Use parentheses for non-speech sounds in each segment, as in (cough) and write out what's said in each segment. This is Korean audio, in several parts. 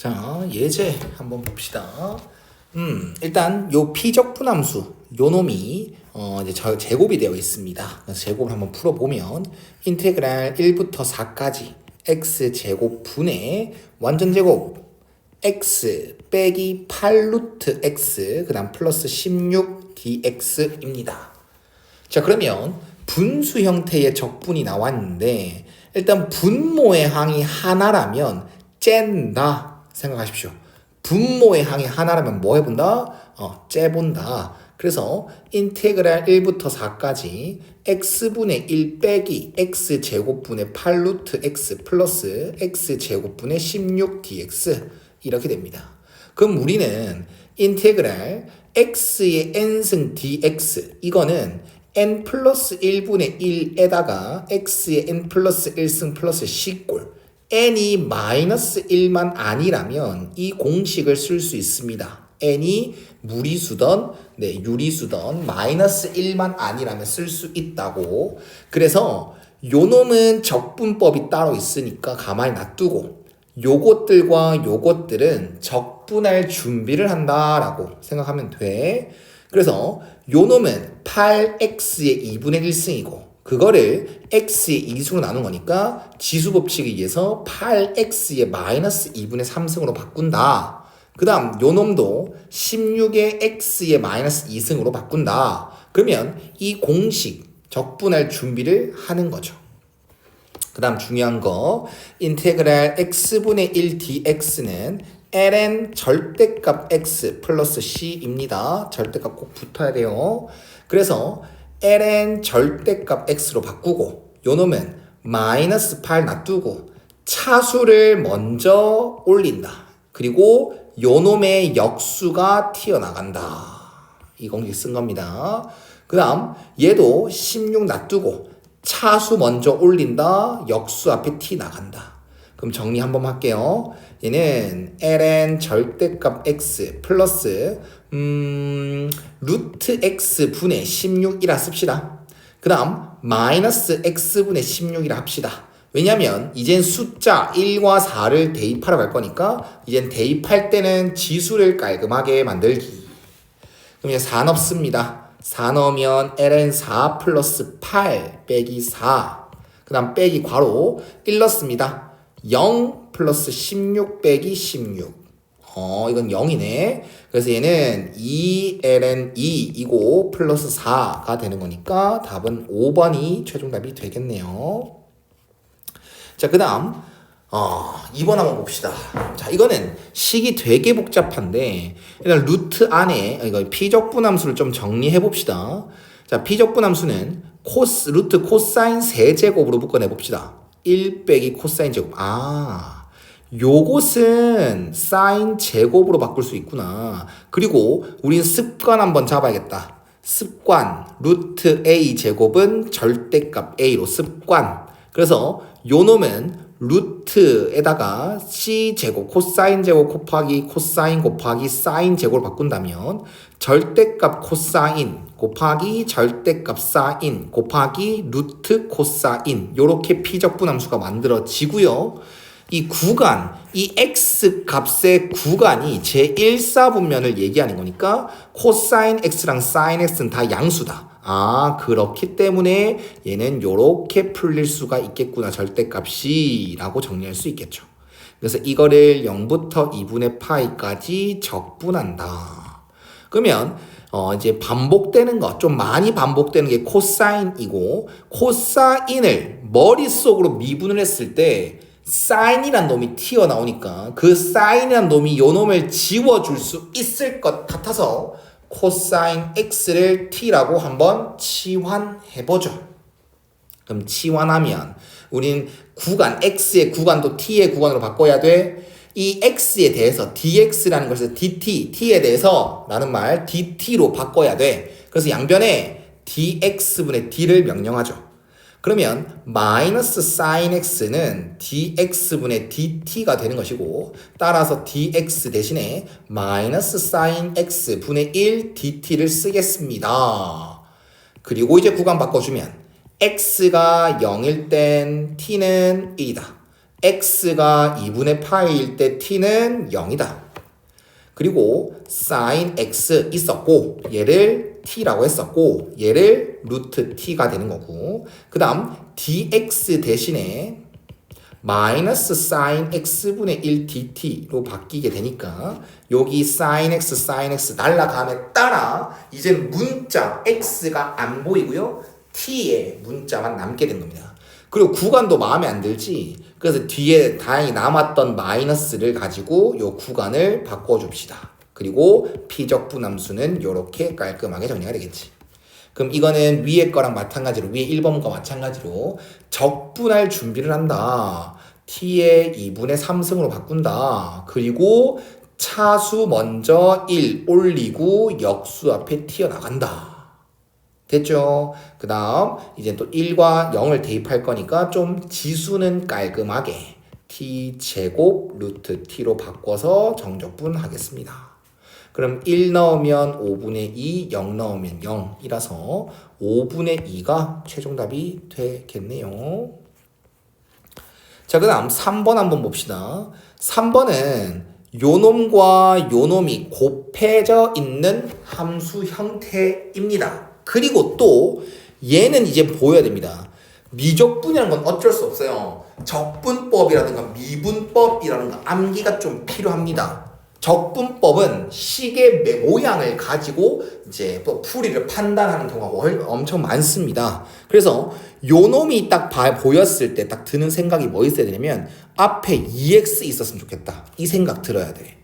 자, 예제 한번 봅시다. 음, 일단 요 피적분함수 요 놈이 어 이제 저 제곱이 되어 있습니다. 그래서 제곱을 한번 풀어 보면 인테그랄 1부터 4까지 x 제곱 분의 완전 제곱 x 빼기 8 루트 x 그 다음 플러스 16 dx입니다. 자, 그러면 분수 형태의 적분이 나왔는데 일단 분모의 항이 하나라면 짠다 생각하십시오. 분모의 항이 하나라면 뭐 해본다? 어, 째본다. 그래서 인테그랄 1부터 4까지 x분의 1 빼기 x 제곱분의 8 루트 x 플러스 x 제곱분의 16 dx 이렇게 됩니다. 그럼 우리는 인테그랄 x의 n승 dx 이거는 n 플러스 1분의 1에다가 x의 n 플러스 1승 플러스 c꼴 n이 마이너스 1만 아니라면 이 공식을 쓸 수 있습니다. n이 무리수던 네, 유리수던 마이너스 1만 아니라면 쓸 수 있다고. 그래서 요 놈은 적분법이 따로 있으니까 가만히 놔두고 요것들과 요것들은 적분할 준비를 한다라고 생각하면 돼. 그래서 요 놈은 8x의 2분의 1승이고 그거를 x의 2승으로 나눈 거니까 지수 법칙에 의해서 8x의 마이너스 2분의 3승으로 바꾼다. 그 다음 요 놈도 16의 x의 마이너스 2승으로 바꾼다. 그러면 이 공식 적분할 준비를 하는 거죠. 그 다음 중요한 거 인테그랄 x분의 1 dx는 ln 절대값 x 플러스 c입니다. 절대값 꼭 붙어야 돼요. 그래서 ln 절대값 x로 바꾸고 요 놈은 마이너스 8 놔두고 차수를 먼저 올린다. 그리고 요 놈의 역수가 튀어나간다. 이 공식 쓴 겁니다. 그 다음 얘도 16 놔두고 차수 먼저 올린다. 역수 앞에 t 나간다. 그럼 정리 한번 할게요. 얘는 ln 절대값 x 플러스 음 루트 x 분의 16이라 씁시다. 그 다음 마이너스 x분의 16이라 합시다. 왜냐면 이젠 숫자 1과 4를 대입하러 갈 거니까 이젠 대입할 때는 지수를 깔끔하게 만들기. 그럼 이제 4 넣습니다. 4 넣으면 ln 4 플러스 8 빼기 4. 그 다음 빼기 괄호 1 넣습니다. 0 플러스 16 빼기 16. 어, 이건 0이네. 그래서 얘는 2ln 2이고 플러스 4가 되는 거니까 답은 5번이 최종 답이 되겠네요. 자, 그 다음, 어, 2번 한번 봅시다. 자, 이거는 식이 되게 복잡한데, 일단 루트 안에, 이거 피적분함수를 좀 정리해 봅시다. 자, 피적분함수는 코스, 루트 코사인 세제곱으로 묶어내 봅시다. 1 빼기 코사인 제곱. 아, 요것은 사인 제곱으로 바꿀 수 있구나. 그리고 우린 습관 한번 잡아야겠다. 습관, 루트 a 제곱은 절대값 a로 습관. 그래서 요 놈은 루트에다가 c 제곱, 코사인 제곱 곱하기 코사인 곱하기 사인 제곱을 바꾼다면 절대값 코사인 곱하기 절대값 사인 곱하기 루트 코사인 요렇게 피적분함수가 만들어지고요. 이 구간, 이 x 값의 구간이 제1사분면을 얘기하는 거니까 코사인 x랑 사인 x는 다 양수다. 아, 그렇기 때문에 얘는 요렇게 풀릴 수가 있겠구나. 절대값이 라고 정리할 수 있겠죠. 그래서 이거를 0부터 2분의 파이까지 적분한다. 그러면 어 이제 반복되는 거좀 많이 반복되는 게 코사인이고 코사인을 머릿속으로 미분을 했을 때 사인이란 놈이 튀어나오니까 그 사인이란 놈이 요 놈을 지워줄 수 있을 것 같아서 코사인 x를 t라고 한번 치환해 보죠. 그럼 치환하면 우린 구간 x의 구간도 t의 구간으로 바꿔야 돼. 이 x에 대해서 dx라는 것을 dt, t에 대해서 라는 말 dt로 바꿔야 돼. 그래서 양변에 dx분의 d를 명령하죠. 그러면 마이너스 사인 x는 dx분의 dt가 되는 것이고 따라서 dx 대신에 마이너스 사인 x분의 1 dt를 쓰겠습니다. 그리고 이제 구간 바꿔주면 x가 0일 땐 t는 1이다. x가 2분의 파이일 때 t는 0이다. 그리고 sin x 있었고 얘를 t라고 했었고 얘를 루트 t가 되는 거고 그 다음 dx 대신에 마이너스 sin x분의 1 dt로 바뀌게 되니까 여기 sin x sin x 날라감에 따라 이제 문자 x가 안 보이고요. t의 문자만 남게 된 겁니다. 그리고 구간도 마음에 안 들지? 그래서 뒤에 다행히 남았던 마이너스를 가지고 요 구간을 바꿔줍시다 그리고 피적분 함수는 이렇게 깔끔하게 정리가 되겠지 그럼 이거는 위에 거랑 마찬가지로 위에 1번과 마찬가지로 적분할 준비를 한다. t의 2분의 3승으로 바꾼다. 그리고 차수 먼저 1 올리고 역수 앞에 튀어나간다. 됐죠? 그 다음 이제 또 1과 0을 대입할 거니까 좀 지수는 깔끔하게 t 제곱 루트 t로 바꿔서 정적분 하겠습니다. 그럼 1 넣으면 5분의 2, 0 넣으면 0이라서 5분의 2가 최종답이 되겠네요. 자, 그 다음 3번 한번 봅시다. 3번은 요놈과 요놈이 곱해져 있는 함수 형태입니다. 그리고 또 얘는 이제 보여야 됩니다. 미적분이라는 건 어쩔 수 없어요. 적분법이라든가 미분법이라든가 암기가 좀 필요합니다. 적분법은 식의 매- 모양을 가지고 이제 또 풀이를 판단하는 경우가 얼- 엄청 많습니다. 그래서 요 놈이 딱 봐- 보였을 때 딱 드는 생각이 뭐 있어야 되냐면 앞에 EX 있었으면 좋겠다. 이 생각 들어야 돼.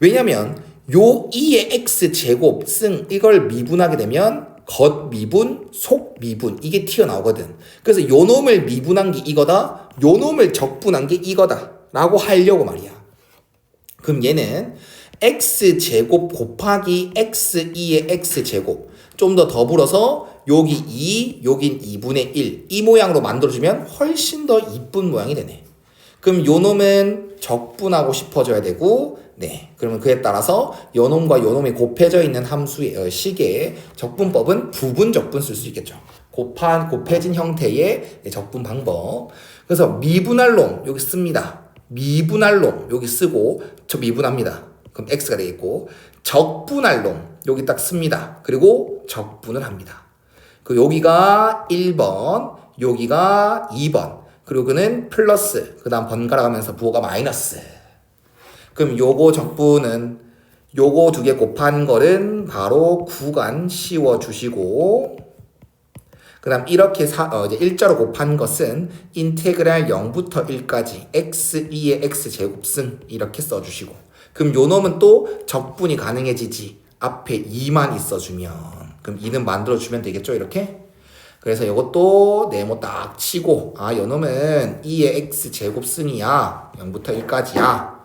왜냐면 요 2의 x 제곱 승 이걸 미분하게 되면 겉 미분, 속 미분 이게 튀어나오거든. 그래서 요 놈을 미분한 게 이거다. 요 놈을 적분한 게 이거다. 라고 하려고 말이야. 그럼 얘는 x 제곱 곱하기 x2의 x 제곱 좀 더 더불어서 여기 2, 여긴 2분의 1 이 모양으로 만들어주면 훨씬 더 이쁜 모양이 되네. 그럼 요 놈은 적분하고 싶어져야 되고 네 그러면 그에 따라서 요 놈과 요 놈이 곱해져 있는 함수의 어, 식의 적분법은 부분 적분 쓸 수 있겠죠. 곱한 곱해진 형태의 적분 방법. 그래서 미분할 놈 여기 씁니다. 미분할 놈 여기 쓰고 저 미분합니다. 그럼 x가 되겠고 적분할 놈 여기 딱 씁니다. 그리고 적분을 합니다. 그 여기가 1번, 여기가 2번. 그리고 그는 플러스, 그 다음 번갈아 가면서 부호가 마이너스. 그럼 요거 적분은 요거 두 개 곱한 거는 바로 구간 씌워 주시고 그 다음 이렇게 사, 어, 이제 일자로 곱한 것은 인테그랄 0부터 1까지 x2의 x제곱승 이렇게 써주시고 그럼 요 놈은 또 적분이 가능해지지 앞에 2만 있어주면. 그럼 2는 만들어주면 되겠죠 이렇게? 그래서 이것도 네모 딱 치고 아 요 놈은 2의 x제곱승이야. 0부터 1까지야.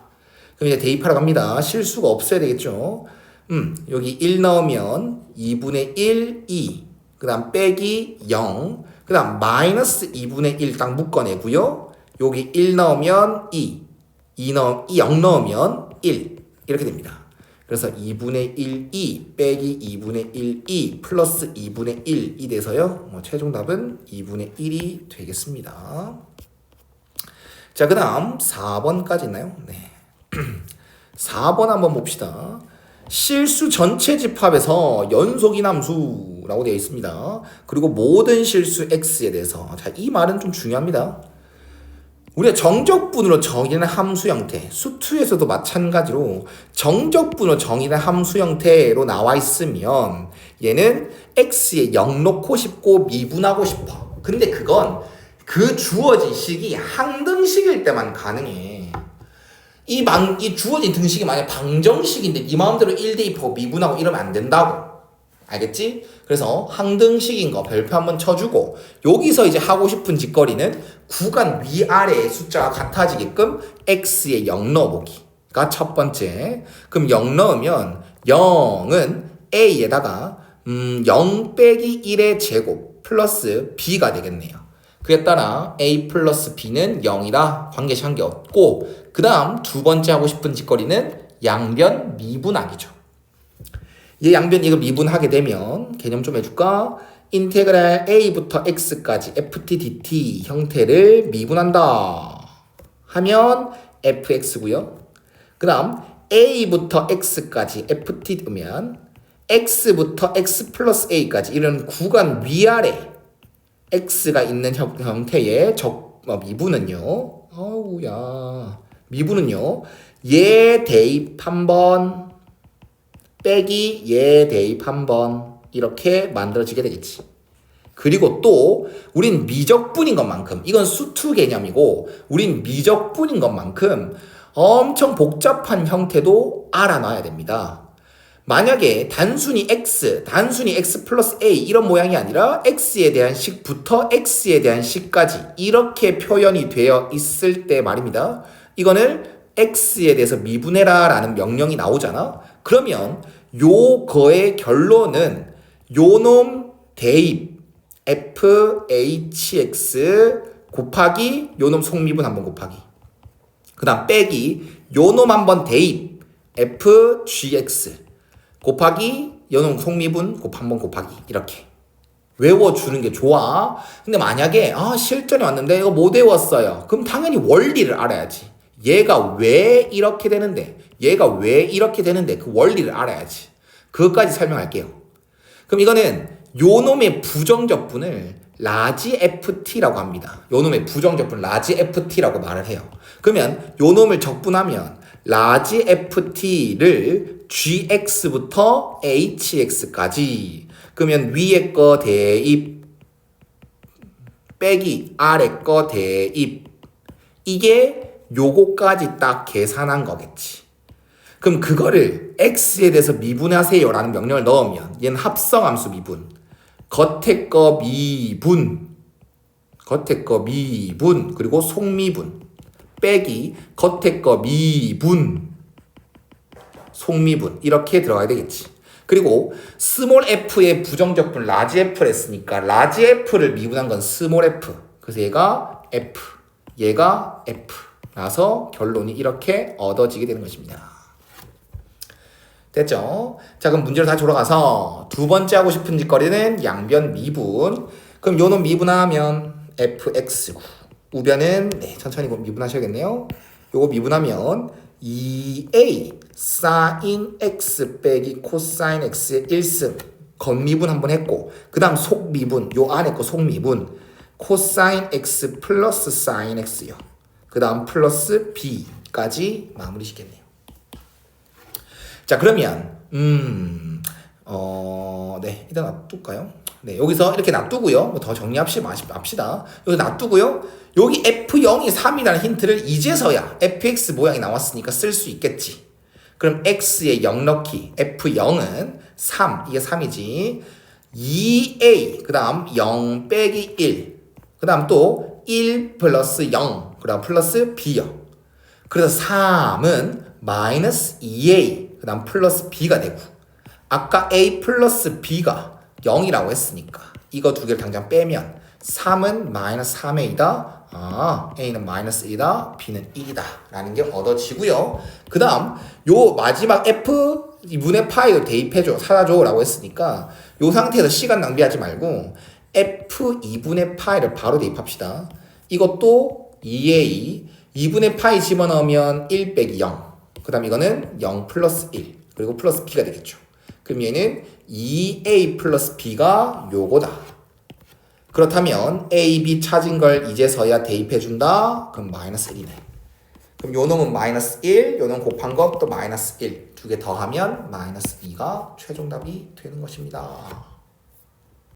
그럼 이제 대입하러 갑니다. 실수가 없어야 되겠죠? 음 여기 1 넣으면 2분의 1, 2 그 다음 빼기 0, 그 다음 마이너스 2분의 1 딱 묶어내고요. 여기 1 넣으면 2, 2 넣, 0 넣으면 1 이렇게 됩니다. 그래서 2분의 1, 2 빼기 2분의 1, 2 플러스 2분의 1 이 돼서요. 뭐 최종 답은 2분의 1이 되겠습니다. 자, 그 다음 4번까지 있나요? 네. (clears throat) 4번 한번 봅시다. 실수 전체 집합에서 연속인 함수 라고 되어 있습니다. 그리고 모든 실수 x에 대해서 자, 이 말은 좀 중요합니다. 우리가 정적분으로 정의된 함수 형태, 수투에서도 마찬가지로 정적분으로 정의된 함수 형태로 나와 있으면 얘는 x에 0 놓고 싶고 미분하고 싶어. 근데 그건 그 주어진 식이 항등식일 때만 가능해. 이, 방, 이 주어진 등식이 만약 방정식인데 네 마음대로 1대입하고 미분하고 이러면 안 된다고. 알겠지? 그래서 항등식인 거 별표 한번 쳐주고 여기서 이제 하고 싶은 짓거리는 구간 위아래의 숫자가 같아지게끔 x에 0 넣어보기가 첫 번째. 그럼 0 넣으면 0은 a에다가 음, 0 빼기 1의 제곱 플러스 b가 되겠네요. 그에 따라 a 플러스 b는 0이라 관계식 한게 없고 그 다음 두 번째 하고 싶은 짓거리는 양변 미분하기죠. 이 양변 이거 미분하게 되면 개념 좀 해줄까? 인테그랄 a부터 x까지 ft dt 형태를 미분한다. 하면 fx고요. 그 다음 a부터 x까지 ft 으면 x부터 x 플러스 a까지 이런 구간 위아래 x가 있는 형, 형태의 적, 어, 미분은요. 어우야. 미분은요. 얘 대입 한 번, 빼기 얘 대입 한 번, 이렇게 만들어지게 되겠지. 그리고 또, 우린 미적분인 것만큼, 이건 수투 개념이고, 우린 미적분인 것만큼 엄청 복잡한 형태도 알아놔야 됩니다. 만약에 단순히 x, 단순히 x 플러스 a 이런 모양이 아니라 x에 대한 식부터 x에 대한 식까지 이렇게 표현이 되어 있을 때 말입니다. 이거는 x에 대해서 미분해라 라는 명령이 나오잖아. 그러면 요거의 결론은 요놈 대입 fhx 곱하기 요놈 속미분 한번 곱하기 그 다음 빼기 요놈 한번 대입 fgx 곱하기 연놈 속미분 곱 한번 곱하기 이렇게 외워주는 게 좋아. 근데 만약에 아 실전에 왔는데 이거 못 외웠어요. 그럼 당연히 원리를 알아야지. 얘가 왜 이렇게 되는데, 얘가 왜 이렇게 되는데 그 원리를 알아야지. 그것까지 설명할게요. 그럼 이거는 요놈의 부정적분을 라지 ft라고 합니다. 요놈의 부정적분 라지 ft라고 말을 해요. 그러면 요놈을 적분하면 라지 ft를 gx부터 hx까지 그러면 위에 거 대입 빼기 아래 거 대입 이게 요거까지 딱 계산한 거겠지. 그럼 그거를 x에 대해서 미분하세요 라는 명령을 넣으면 얘는 합성함수 미분 겉에 거 미분 겉에 거 미분 그리고 속미분 빼기 겉에 거 미분 속미분 이렇게 들어가야 되겠지. 그리고 스몰 f의 부정적분 라지 f를 했으니까 라지 f를 미분한 건 스몰 f. 그래서 얘가 f, 얘가 f. 라서 결론이 이렇게 얻어지게 되는 것입니다. 됐죠? 자 그럼 문제로 다시 돌아가서 두 번째 하고 싶은 짓거리는 양변 미분. 그럼 요놈 미분하면 fx고 우변은 네 천천히 미분하셔야겠네요. 요거 미분하면 2a sin x 빼기 코사인 x의 1승 겉미분 한 번 했고 그 다음 속미분 요 안에 거 속미분 코사인 x 플러스 사인 x요 그 다음 플러스 b까지 마무리 시겠네요. 자 그러면 음, 음어 네 일단 놔둘까요? 네 여기서 이렇게 놔두고요. 뭐 더 정리합시다. 여기 놔두고요. 여기 f0이 3이라는 힌트를 이제서야 fx 모양이 나왔으니까 쓸 수 있겠지. 그럼 x에 0 넣기 f0은 3 이게 3이지. 2a 그 다음 0 빼기 1 그 다음 또 1 플러스 0 그 다음 플러스 b요 그래서 3은 마이너스 2a 그 다음 플러스 b가 되고 아까 a 플러스 b가 0이라고 했으니까 이거 두 개를 당장 빼면 3은 마이너스 3a이다 아, A는 마이너스 1이다, B는 1이다. 라는 게 얻어지고요. 그 다음, 요 마지막 F, 문의 파이도 대입해줘, 사라줘. 라고 했으니까, 요 상태에서 시간 낭비하지 말고, F 2분의 파이를 바로 대입합시다. 이것도 2A, 2분의 파이 집어넣으면 1 빼기 0. 그 다음 이거는 0 플러스 1. 그리고 플러스 B가 되겠죠. 그럼 얘는 2A 플러스 B가 요거다. 그렇다면 A, B 찾은 걸 이제서야 대입해준다? 그럼 마이너스 1이네. 그럼 요 놈은 마이너스 1, 요 놈 곱한 것또 마이너스 1. 두 개 더하면 마이너스 2가 최종답이 되는 것입니다.